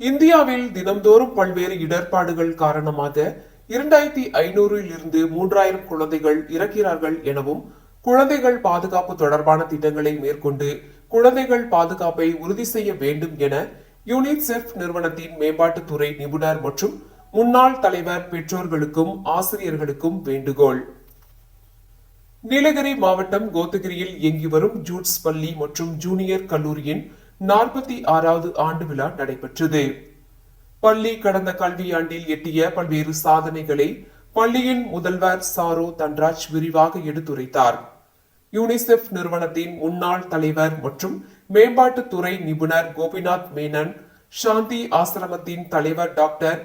இந்தியாவில் தினம்தோறும் பல்வேறு இடர்பாடுகள் காரணமாக இரண்டாயிரத்தி ஐநூறில் இருந்து மூன்றாயிரம் குழந்தைகள் இறக்கிறார்கள் எனவும் குழந்தைகள் பாதுகாப்பு தொடர்பான திட்டங்களை மேற்கொண்டு குழந்தைகள் பாதுகாப்பை உறுதி செய்ய வேண்டும் என யூனிசெஃப் நிறுவனத்தின் மேம்பாட்டுத்துறை நிபுணர் மற்றும் முன்னாள் தலைவர் பெற்றோர்களுக்கும் ஆசிரியர்களுக்கும் வேண்டுகோள். நீலகிரி மாவட்டம் கோத்தகிரியில் இயங்கி வரும் ஜூட்ஸ் பள்ளி மற்றும் ஜூனியர் கல்லூரியின் நாற்பத்தி ஆறாவது ஆண்டு விழா நடைபெற்றது. பள்ளி கடந்த கல்வியாண்டில் எட்டிய பல்வேறு சாதனைகளை பள்ளியின் முதல்வர் சாரோ தன்ராஜ் விரிவாக எடுத்துரைத்தார். யூனிசெஃப் நிறுவனத்தின் முன்னாள் தலைவர் மற்றும் மேம்பாட்டுத்துறை நிபுணர் கோபிநாத் மேனன் சாந்தி ஆசிரமத்தின் தலைவர் டாக்டர்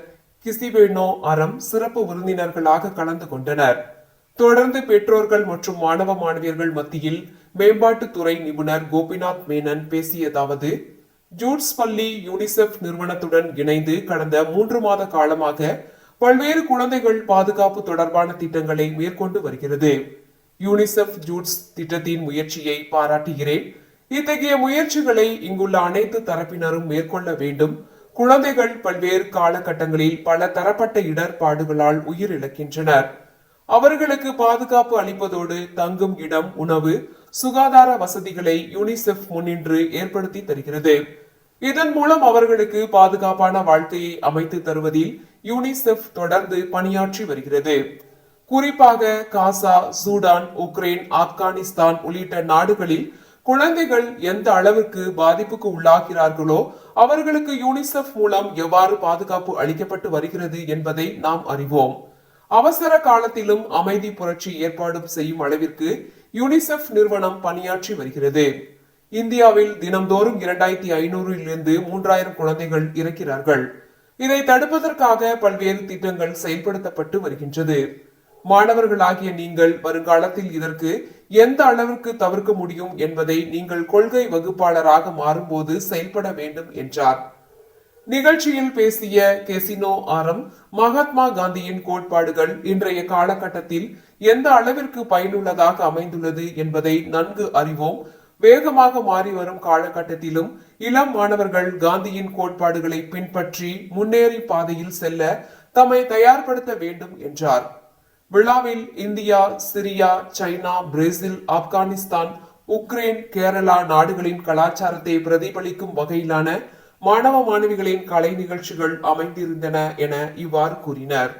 கிசிவேனோ அறம் சிறப்பு விருந்தினர்களாக கலந்து கொண்டனர். தொடர்ந்து பெற்றோர்கள் மற்றும் மாணவ மாணவியர்கள் மத்தியில் மேம்பாட்டுத்துறை நிபுணர் கோபிநாத் மேனன் பேசியதாவது ஜூட்ஸ் பள்ளி யூனிசெஃப் நிறுவனத்துடன் இணைந்து கடந்த மூன்று மாத காலமாக பல்வேறு குழந்தைகள் பாதுகாப்பு தொடர்பான திட்டங்களை மேற்கொண்டு வருகிறது. யூனிசெஃப் ஜூட்ஸ் திட்டத்தின் முயற்சியை பாராட்டுகிறேன். இத்தகைய முயற்சிகளை இங்குள்ள அனைத்து தரப்பினரும் மேற்கொள்ள வேண்டும். குழந்தைகள் பல்வேறு காலகட்டங்களில் பல தரப்பட்ட இடர்பாடுகளால் உயிரிழக்கின்றனர். அவர்களுக்கு பாதுகாப்பு அளிப்பதோடு தங்கும் இடம் உணவு சுகாதார வசதிகளை யூனிசெஃப் முன்னின்று ஏற்படுத்தி தருகிறது. இதன் மூலம் அவர்களுக்கு பாதுகாப்பான வாழ்க்கையை அமைத்து தருவதில் யூனிசெஃப் தொடர்ந்து பணியாற்றி வருகிறது. குறிப்பாக காசா சூடான் உக்ரைன் ஆப்கானிஸ்தான் உள்ளிட்ட நாடுகளில் குழந்தைகள் எந்த அளவிற்கு பாதிப்புக்கு உள்ளாகிறார்களோ அவர்களுக்கு யூனிசெஃப் மூலம் எவ்வாறு பாதுகாப்பு அளிக்கப்பட்டு வருகிறது என்பதை நாம் அறிவோம். அவசர காலத்திலும் அமைதி புரட்சி ஏற்பாடு செய்யும் அளவிற்கு யூனிசெஃப் நிறுவனம் பணியாற்றி வருகிறது. இந்தியாவில் தினம்தோறும் இரண்டாயிரத்தி ஐநூறிலிருந்து மூன்றாயிரம் குழந்தைகள் இறக்கிறார்கள். இதை தடுப்பதற்காக பல்வேறு திட்டங்கள் செயல்படுத்தப்பட்டு வருகின்றது. மாணவர்களாகிய நீங்கள் வருங்காலத்தில் இதற்கு எந்த அளவிற்கு தவிர்க்க முடியும் என்பதை நீங்கள் கொள்கை வகுப்பாளராக மாறும்போது செயல்பட வேண்டும் என்றார். நிகழ்ச்சியில் பேசிய கெசினோ ஆரம் மகாத்மா காந்தியின் கோட்பாடுகள் இன்றைய காலகட்டத்தில் எந்த அளவிற்கு பயனுள்ளதாக அமைந்துள்ளது என்பதை நன்கு அறிவோம். வேகமாக மாறி வரும் காலகட்டத்திலும் இளம் மாணவர்கள் காந்தியின் கோட்பாடுகளை பின்பற்றி முன்னேறி பாதையில் செல்ல தம்மை தயார்படுத்த வேண்டும் என்றார். விழாவில் India Syria China Brazil Afghanistan Ukraine Kerala நாடுகளின் கலாச்சாரத்தை பிரதிபலிக்கும் வகையிலான மாணவ மாணவிகளின் கலை நிகழ்ச்சிகள் அமைந்திருந்தன என இவ்வாறு கூறினர்.